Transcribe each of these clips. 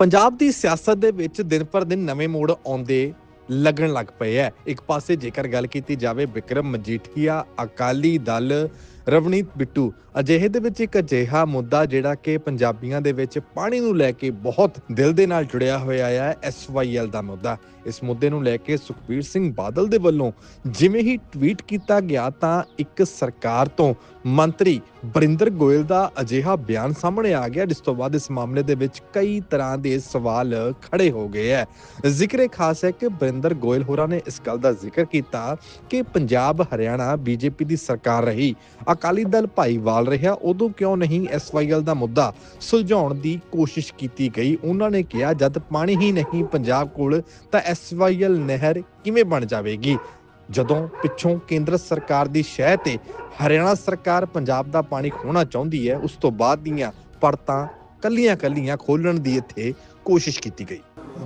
ਪੰਜਾਬ ਦੀ ਸਿਆਸਤ ਦੇ ਵਿੱਚ ਦਿਨ ਪਰ ਦਿਨ ਨਵੇਂ ਮੋੜ ਆਉਂਦੇ ਲੱਗਣ ਲੱਗ ਪਏ ਹੈ ਇੱਕ ਪਾਸੇ ਜੇਕਰ ਗੱਲ ਕੀਤੀ ਜਾਵੇ ਵਿਕਰਮ ਮਜੀਠੀਆ ਅਕਾਲੀ ਦਲ ਰਵਨੀਤ ਬਿੱਟੂ, ਅਜਿਹੇ ਦੇ ਵਿੱਚ ਇੱਕ ਅਜਿਹਾ ਮੁੱਦਾ ਜਿਹੜਾ ਕਿ ਪੰਜਾਬੀਆਂ ਦੇ ਵਿੱਚ ਪਾਣੀ ਨੂੰ ਲੈ ਕੇ ਬਹੁਤ ਦਿਲ ਦੇ ਨਾਲ ਜੁੜਿਆ ਹੋਇਆ ਹੈ ਐਸਵਾਈਐਲ ਦਾ ਮੁੱਦਾ। ਇਸ ਮੁੱਦੇ ਨੂੰ ਲੈ ਕੇ ਸੁਖਬੀਰ ਸਿੰਘ ਬਾਦਲ ਦੇ ਵੱਲੋਂ ਜਿਵੇਂ ਹੀ ਟਵੀਟ ਕੀਤਾ ਗਿਆ ਤਾਂ ਇੱਕ ਸਰਕਾਰ ਤੋਂ ਮੰਤਰੀ ਬਰਿੰਦਰ ਗੋਇਲ ਦਾ ਅਜਿਹਾ ਬਿਆਨ ਸਾਹਮਣੇ ਆ ਗਿਆ, ਜਿਸ ਤੋਂ ਬਾਅਦ ਇਸ ਮਾਮਲੇ ਦੇ ਵਿੱਚ ਕਈ ਤਰ੍ਹਾਂ ਦੇ ਸਵਾਲ ਖੜੇ ਹੋ ਗਏ ਹੈ ਜ਼ਿਕਰ ਇਹ ਖਾਸ ਹੈ ਕਿ ਬਰਿੰਦਰ ਗੋਇਲ ਹੋਰਾਂ ਨੇ ਇਸ ਗੱਲ ਦਾ ਜ਼ਿਕਰ ਕੀਤਾ ਕਿ ਪੰਜਾਬ, ਹਰਿਆਣਾ ਬੀਜੇਪੀ ਦੀ ਸਰਕਾਰ ਰਹੀ ਅਕਾਲੀ ਦਲ ਭਾਈਵਾਲ ਰਿਹਾ, ਉਦੋਂ ਕਿਉਂ ਨਹੀਂ ਐਸਵਾਈਐਲ ਦਾ ਮੁੱਦਾ ਸੁਲਝਾਉਣ ਦੀ ਕੋਸ਼ਿਸ਼ ਕੀਤੀ ਗਈ? ਉਹਨਾਂ ਨੇ ਕਿਹਾ, ਜਦ ਪਾਣੀ ਹੀ ਨਹੀਂ ਪੰਜਾਬ ਕੋਲ, ਤਾਂ ਐਸਵਾਈਐਲ ਨਹਿਰ ਕਿਵੇਂ ਬਣ ਜਾਵੇਗੀ? ਜਦੋਂ ਪਿੱਛੋਂ ਕੇਂਦਰ ਸਰਕਾਰ ਦੀ ਸ਼ਹਿ ਤੇ ਹਰਿਆਣਾ ਸਰਕਾਰ ਪੰਜਾਬ ਦਾ ਪਾਣੀ ਖੋਣਾ ਚਾਹੁੰਦੀ ਹੈ, ਉਸ ਤੋਂ ਬਾਅਦ ਦੀਆਂ ਪਰਤਾਂ ਕੱਲੀਆਂ ਕੱਲੀਆਂ ਖੋਲਣ ਦੀ ਇੱਥੇ ਕੋਸ਼ਿਸ਼ ਕੀਤੀ ਗਈ।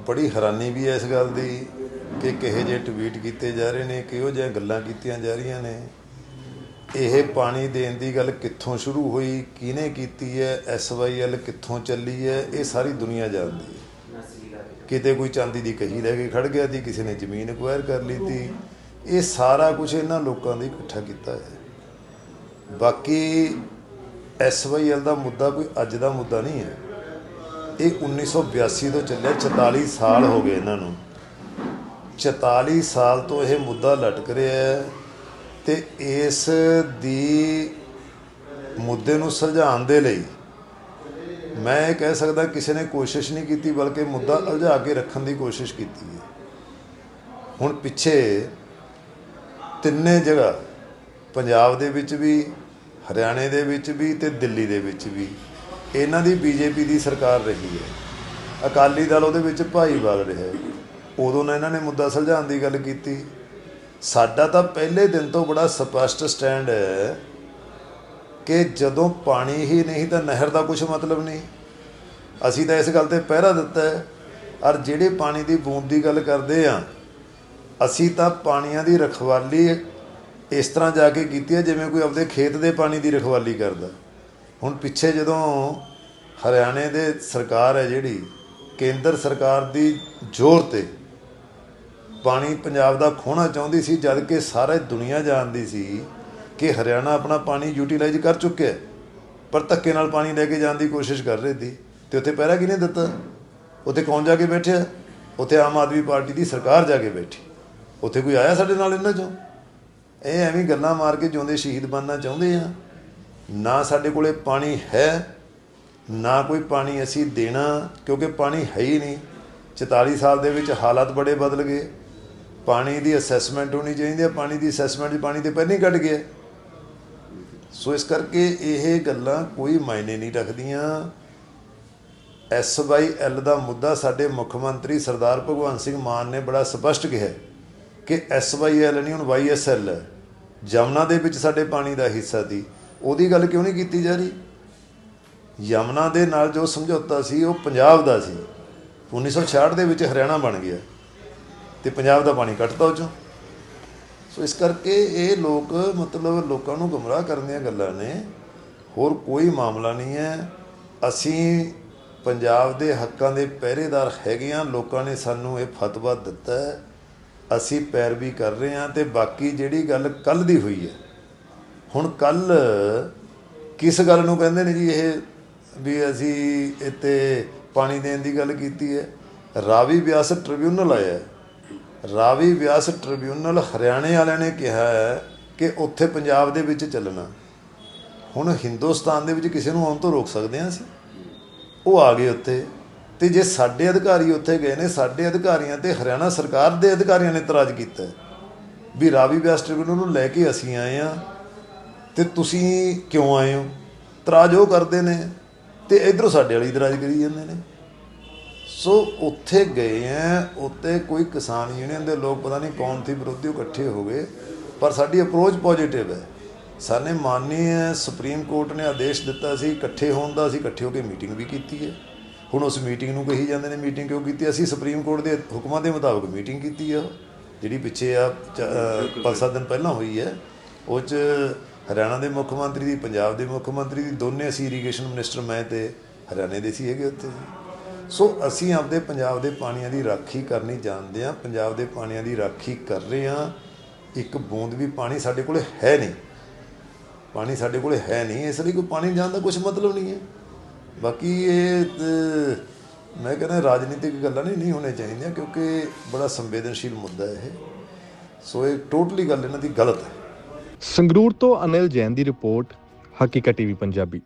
ਬੜੀ ਹੈਰਾਨੀ ਵੀ ਹੈ ਇਸ ਗੱਲ ਦੀ ਕਿ ਕਿਹੋ ਜਿਹੇ ਟਵੀਟ ਕੀਤੇ ਜਾ ਰਹੇ ਨੇ, ਕਿਹੋ ਜਿਹੀਆਂ ਗੱਲਾਂ ਕੀਤੀਆਂ ਜਾ ਰਹੀਆਂ ਨੇ। ਇਹ ਪਾਣੀ ਦੇਣ ਦੀ ਗੱਲ ਕਿੱਥੋਂ ਸ਼ੁਰੂ ਹੋਈ? ਕਿਹਨੇ ਕੀਤੀ ਹੈ? ਐਸਵਾਈਐਲ ਕਿੱਥੋਂ ਚੱਲੀ ਹੈ? ਇਹ ਸਾਰੀ ਦੁਨੀਆ ਜਾਣਦੀ ਹੈ। ਕਿਤੇ ਕੋਈ ਚਾਂਦੀ ਦੀ ਕਹੀ ਲੈ ਕੇ ਖੜ ਗਿਆ ਦੀ ਕਿਸੇ ਨੇ ਜ਼ਮੀਨ ਅਕਵਾਇਰ ਕਰ ਲਈ ਤੀ ਇਹ ਸਾਰਾ ਕੁਝ ਇਹਨਾਂ ਲੋਕਾਂ ਨੇ ਇਕੱਠਾ ਕੀਤਾ ਹੈ। ਬਾਕੀ ਐਸਵਾਈਐਲ ਦਾ ਮੁੱਦਾ ਕੋਈ ਅੱਜ ਦਾ ਮੁੱਦਾ ਨਹੀਂ ਹੈ। ਇਹ 1982 ਤੋਂ ਚੱਲਿਆ 44 ਸਾਲ ਹੋ ਗਏ ਇਹਨਾਂ ਨੂੰ। 44 ਸਾਲ ਤੋਂ ਇਹ ਮੁੱਦਾ ਲਟਕ ਰਿਹਾ ਹੈ। ਤੇ ਇਸ ਦੀ ਮੁੱਦੇ ਨੂੰ ਸੁਲਝਾਉਣ ਦੇ ਲਈ ਮੈਂ ਇਹ ਕਹਿ ਸਕਦਾ ਕਿਸੇ ਨੇ ਕੋਸ਼ਿਸ਼ ਨਹੀਂ ਕੀਤੀ, ਬਲਕਿ ਮੁੱਦਾ ਉਲਝਾ ਕੇ ਰੱਖਣ ਦੀ ਕੋਸ਼ਿਸ਼ ਕੀਤੀ ਹੈ। ਹੁਣ ਪਿੱਛੇ ਤਿੰਨੇ ਜਗ੍ਹਾ, ਪੰਜਾਬ ਦੇ ਵਿੱਚ ਵੀ, ਹਰਿਆਣੇ ਦੇ ਵਿੱਚ ਵੀ ਤੇ ਦਿੱਲੀ ਦੇ ਵਿੱਚ ਵੀ, ਇਹਨਾਂ ਦੀ ਬੀਜੇਪੀ ਦੀ ਸਰਕਾਰ ਰਹੀ ਹੈ। ਅਕਾਲੀ ਦਲ ਉਹਦੇ ਵਿੱਚ ਭਾਈਵਾਲ ਰਿਹਾ ਉਦੋਂ ਨਾ ਇਹਨਾਂ ਨੇ ਮੁੱਦਾ ਸੁਲਝਾਉਣ ਦੀ ਗੱਲ ਕੀਤੀ। ਸਾਡਾ ਤਾਂ ਪਹਿਲੇ ਦਿਨ ਤੋਂ ਬੜਾ ਸਪਸ਼ਟ ਸਟੈਂਡ ਹੈ ਕਿ ਜਦੋਂ ਪਾਣੀ ਹੀ ਨਹੀਂ ਤਾਂ ਨਹਿਰ ਦਾ ਕੁਝ ਮਤਲਬ ਨਹੀਂ। ਅਸੀਂ ਤਾਂ ਇਸ ਗੱਲ ਤੇ ਪਹਿਰਾ ਦਿੱਤਾ ਹੈ, ਔਰ ਜਿਹੜੇ ਪਾਣੀ ਦੀ ਬੂੰਦ ਦੀ ਗੱਲ ਕਰਦੇ ਆ ਅਸੀਂ ਤਾਂ ਪਾਣੀਆਂ ਦੀ ਰਖਵਾਲੀ ਇਸ ਤਰ੍ਹਾਂ ਜਾ ਕੇ ਕੀਤੀ ਹੈ ਜਿਵੇਂ ਕੋਈ ਆਪਦੇ ਖੇਤ ਦੇ ਪਾਣੀ ਦੀ ਰਖਵਾਲੀ ਕਰਦਾ। ਹੁਣ ਪਿੱਛੇ ਜਦੋਂ ਹਰਿਆਣੇ ਦੇ ਸਰਕਾਰ ਹੈ ਜਿਹੜੀ, ਕੇਂਦਰ ਸਰਕਾਰ ਦੀ ਜ਼ੋਰ ਤੇ ਪਾਣੀ ਪੰਜਾਬ ਦਾ ਖੋਣਾ ਚਾਹੁੰਦੀ ਸੀ, ਜਦ ਕਿ ਸਾਰੇ ਦੁਨੀਆ ਜਾਣਦੀ ਸੀ ਕਿ ਹਰਿਆਣਾ ਆਪਣਾ ਪਾਣੀ ਯੂਟਿਲਾਈਜ਼ ਕਰ ਚੁੱਕਿਆ ਪਰ ਧੱਕੇ ਨਾਲ ਪਾਣੀ ਲੈ ਕੇ ਜਾਣ ਦੀ ਕੋਸ਼ਿਸ਼ ਕਰ ਰਹੀ ਸੀ। ਤੇ ਉੱਥੇ ਪਹਿਰਾ ਕਿਹਨੇ ਦਿੱਤਾ? ਉੱਥੇ ਕੌਣ ਜਾ ਕੇ ਬੈਠਿਆ? ਉੱਥੇ ਆਮ ਆਦਮੀ ਪਾਰਟੀ ਦੀ ਸਰਕਾਰ ਜਾ ਕੇ ਬੈਠੀ। ਉੱਥੇ ਕੋਈ ਆਇਆ ਸਾਡੇ ਨਾਲ ਇਹਨਾਂ ਚੋਂ? ਇਹ ਐਵੇਂ ਗੱਲਾਂ ਮਾਰ ਕੇ ਜਿਉਂਦੇ ਸ਼ਹੀਦ ਬਣਨਾ ਚਾਹੁੰਦੇ ਆ। ਨਾ ਸਾਡੇ ਕੋਲੇ ਪਾਣੀ ਹੈ, ਨਾ ਕੋਈ ਪਾਣੀ ਅਸੀਂ ਦੇਣਾ, ਕਿਉਂਕਿ ਪਾਣੀ ਹੈ ਹੀ ਨਹੀਂ। 44 ਸਾਲ ਦੇ ਵਿੱਚ ਹਾਲਾਤ ਬੜੇ ਬਦਲ ਗਏ। ਪਾਣੀ ਦੀ ਅਸੈਸਮੈਂਟ ਹੋਣੀ ਚਾਹੀਦੀ ਹੈ, ਪਾਣੀ ਦੀ ਅਸੈਸਮੈਂਟ 'ਚ ਪਾਣੀ ਤੇ ਪਹਿਲਾਂ ਹੀ ਕੱਢ ਗਿਆ ਸੋ ਇਸ ਕਰਕੇ ਇਹ ਗੱਲਾਂ ਕੋਈ ਮਾਇਨੇ ਨਹੀਂ ਰੱਖਦੀਆਂ। ਐਸਵਾਈਐਲ ਦਾ ਮੁੱਦਾ ਸਾਡੇ ਮੁੱਖ ਮੰਤਰੀ ਸਰਦਾਰ ਭਗਵੰਤ ਸਿੰਘ ਮਾਨ ਨੇ ਬੜਾ ਸਪਸ਼ਟ ਕਿਹਾ ਹੈ ਕਿ ਐਸਵਾਈਐਲ ਨਹੀਂ, ਹੁਣ ਵਾਈਐਸਐਲ ਹੈ ਜਮਨਾ ਦੇ ਵਿੱਚ ਸਾਡੇ ਪਾਣੀ ਦਾ ਹਿੱਸਾ ਸੀ। ਉਹਦੀ ਗੱਲ ਕਿਉਂ ਨਹੀਂ ਕੀਤੀ ਜਾ ਰਹੀ? ਯਮਨਾ ਦੇ ਨਾਲ ਜੋ ਸਮਝੌਤਾ ਸੀ, ਉਹ ਪੰਜਾਬ ਦਾ ਸੀ। 1966 ਦੇ ਵਿੱਚ ਹਰਿਆਣਾ ਬਣ ਗਿਆ। ਤੇ ਪੰਜਾਬ ਦਾ ਪਾਣੀ ਕੱਟਦਾ ਉਹ ਚੋਂ। ਸੋ ਇਸ ਕਰਕੇ ਇਹ ਲੋਕ ਮਤਲਬ ਲੋਕਾਂ ਨੂੰ ਗੁੰਮਰਾਹ ਕਰਨ ਦੀਆਂ ਗੱਲਾਂ ਨੇ। ਹੋਰ ਕੋਈ ਮਾਮਲਾ ਨਹੀਂ ਹੈ। ਅਸੀਂ ਪੰਜਾਬ ਦੇ ਹੱਕਾਂ ਦੇ ਪਹਿਰੇਦਾਰ ਹੈਗੇ ਆ ਲੋਕਾਂ ਨੇ ਸਾਨੂੰ ਇਹ ਫਤਵਾ ਦਿੱਤਾ ਅਸੀਂ ਪੈਰਵੀ ਕਰ ਰਹੇ ਹਾਂ ਤੇ ਬਾਕੀ ਜਿਹੜੀ ਗੱਲ ਕੱਲ ਦੀ ਹੋਈ ਹੈ। ਹੁਣ ਕੱਲ ਕਿਸ ਗੱਲ ਨੂੰ ਕਹਿੰਦੇ ਨੇ ਜੀ ਇਹ ਵੀ ਅਸੀਂ ਇੱਥੇ ਪਾਣੀ ਦੇਣ ਦੀ ਗੱਲ ਕੀਤੀ ਹੈ? ਰਾਵੀ ਵਿਆਸ ਟ੍ਰਿਬਿਊਨਲ ਆਇਆ ਰਾਵੀ ਵਿਆਸ ਟ੍ਰਿਬਿਊਨਲ ਹਰਿਆਣੇ ਵਾਲਿਆਂ ਨੇ ਕਿਹਾ ਹੈ ਕਿ ਉੱਥੇ ਪੰਜਾਬ ਦੇ ਵਿੱਚ ਚੱਲਣਾ। ਹੁਣ ਹਿੰਦੁਸਤਾਨ ਦੇ ਵਿੱਚ ਕਿਸੇ ਨੂੰ ਆਉਣ ਤੋਂ ਰੋਕ ਸਕਦੇ ਹਾਂ ਅਸੀਂ? ਉਹ ਆ ਗਏ ਉੱਥੇ। ਤੇ ਜੇ ਸਾਡੇ ਅਧਿਕਾਰੀ ਉੱਥੇ ਗਏ ਨੇ, ਸਾਡੇ ਅਧਿਕਾਰੀਆਂ ਤੇ ਹਰਿਆਣਾ ਸਰਕਾਰ ਦੇ ਅਧਿਕਾਰੀਆਂ ਨੇ ਇਤਰਾਜ਼ ਕੀਤਾ ਵੀ ਰਾਵੀ ਵਿਆਸ ਟ੍ਰਿਬਿਊਨਲ ਨੂੰ ਲੈ ਕੇ ਅਸੀਂ ਆਏ ਆ ਤੇ ਤੁਸੀਂ ਕਿਉਂ ਆਏ ਹੋ? ਇਤਰਾਜ਼ ਉਹ ਕਰਦੇ ਨੇ ਤੇ ਇਧਰੋਂ ਸਾਡੇ ਵਾਲੀ ਇਤਰਾਜ਼ ਕਰੀ ਜਾਂਦੇ ਨੇ। ਸੋ ਉੱਥੇ ਗਏ ਆ ਉੱਤੇ ਕੋਈ ਕਿਸਾਨ ਯੂਨੀਅਨ ਦੇ ਲੋਕ ਪਤਾ ਨਹੀਂ ਕੌਣ ਸੀ ਵਿਰੋਧੀ ਇਕੱਠੇ ਹੋ ਗਏ ਪਰ ਸਾਡੀ ਅਪਰੋਚ ਪੋਜ਼ਿਟਿਵ ਹੈ। ਸਾਨੇ ਮਾਨनीय ਸੁਪਰੀਮ ਕੋਰਟ ਨੇ ਆਦੇਸ਼ ਦਿੱਤਾ ਸੀ ਇਕੱਠੇ ਹੋਣ ਦਾ ਅਸੀਂ ਇਕੱਠੇ ਹੋ ਕੇ ਮੀਟਿੰਗ ਵੀ ਕੀਤੀ ਹੈ ਹੁਣ ਉਸ ਮੀਟਿੰਗ ਨੂੰ ਕਹੀ ਜਾਂਦੇ ਨੇ ਮੀਟਿੰਗ ਕਿਉਂ ਕੀਤੀ? ਅਸੀਂ ਸੁਪਰੀਮ ਕੋਰਟ ਦੇ ਹੁਕਮਾਂ ਦੇ ਮੁਤਾਬਕ ਮੀਟਿੰਗ ਕੀਤੀ ਉਹ, ਜਿਹੜੀ ਪਿੱਛੇ ਆ ਚ- ਅ, ਪੰਜ ਸੱਤ ਦਿਨ ਪਹਿਲਾਂ ਹੋਈ ਹੈ ਉਹ ਚ ਹਰਿਆਣਾ ਦੇ ਮੁੱਖ ਮੰਤਰੀ ਦੀ ਪੰਜਾਬ ਦੇ ਮੁੱਖ ਮੰਤਰੀ ਦੀ ਦੋਨੇ ਅਸੀਂ ਇਰੀਗੇਸ਼ਨ ਮਿਨਿਸਟਰ ਮੈਂ ਤੇ ਹਰਿਆਣੇ ਦੇ ਸੀ ਹੈਗੇ ਉੱਥੇ। ਸੋ ਅਸੀਂ ਆਪਦੇ ਪੰਜਾਬ ਦੇ ਪਾਣੀਆਂ ਦੀ ਰਾਖੀ ਕਰਨੀ ਜਾਣਦੇ ਹਾਂ, ਪੰਜਾਬ ਦੇ ਪਾਣੀਆਂ ਦੀ ਰਾਖੀ ਕਰ ਰਹੇ ਹਾਂ। ਇੱਕ ਬੂੰਦ ਵੀ ਪਾਣੀ ਸਾਡੇ ਕੋਲ ਹੈ ਨਹੀਂ। ਪਾਣੀ ਸਾਡੇ ਕੋਲ ਹੈ ਨਹੀਂ, ਇਸ ਲਈ ਕੋਈ ਪਾਣੀ ਜਾਣ ਦਾ ਕੁਝ ਮਤਲਬ ਨਹੀਂ ਹੈ। ਬਾਕੀ ਇਹ ਮੈਂ ਕਹਿੰਦਾ ਰਾਜਨੀਤਿਕ ਗੱਲਾਂ ਨਹੀਂ ਨਹੀਂ ਹੋਣੀਆਂ ਚਾਹੀਦੀਆਂ, ਕਿਉਂਕਿ ਬੜਾ ਸੰਵੇਦਨਸ਼ੀਲ ਮੁੱਦਾ ਹੈ ਇਹ। ਸੋ ਇਹ ਟੋਟਲੀ ਗੱਲ ਇਹਨਾਂ ਦੀ ਗਲਤ ਹੈ। ਸੰਗਰੂਰ ਤੋਂ ਅਨਿਲ ਜੈਨ ਦੀ ਰਿਪੋਰਟ, ਹਕੀਕਤ ਟੀਵੀ ਪੰਜਾਬੀ।